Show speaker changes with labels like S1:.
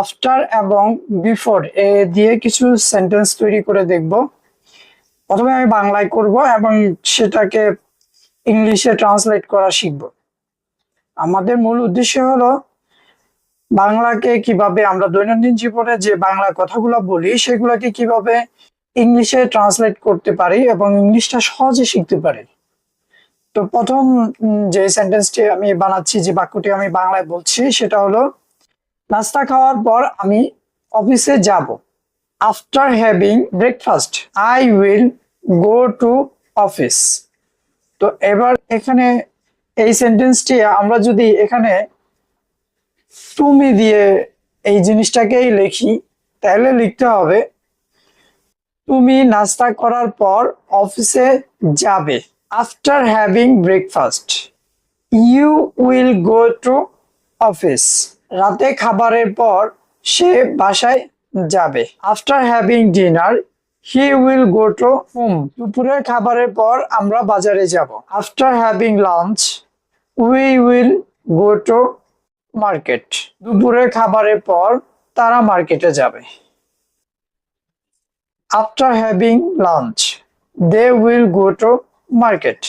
S1: After এবং before a দিয়ে কিছু সেন্টেন্স তৈরি করে দেখব। প্রথমে আমি বাংলায় করব এবং সেটাকে ইংলিশে ট্রান্সলেট করা শিখব। আমাদের মূল উদ্দেশ্য হলো, বাংলাকে কীভাবে আমরা দৈনন্দিন জীবনে যে বাংলা কথাগুলো বলি, সেগুলোকে কীভাবে ইংলিশে ট্রান্সলেট করতে পারি এবং ইংলিশটা সহজে শিখতে পারি। তো প্রথম যে সেন্টেন্সটি আমি বানাচ্ছি, যে বাক্যটি আমি বাংলায় বলছি, সেটা হলো নাস্তা খাওয়ার পর আমি অফিসে যাব। After having breakfast I will go to office তো এবার এখানে এই সেন্টেন্সটি আমরা যদি এখানে তুমি দিয়ে এই জিনিসটাকেই লিখি, তাহলে লিখতে হবে, তুমি নাস্তা করার পর অফিসে যাবে after having breakfast you will go to office. রাতে খাবারের পর সে বাসায় যাবে। After having dinner he will go to home দুপুরের খাবারের পর আমরা বাজারে যাব। After having lunch we will go to market দুপুরের খাবারের পর তারা মার্কেটে যাবে। After having lunch they will go to market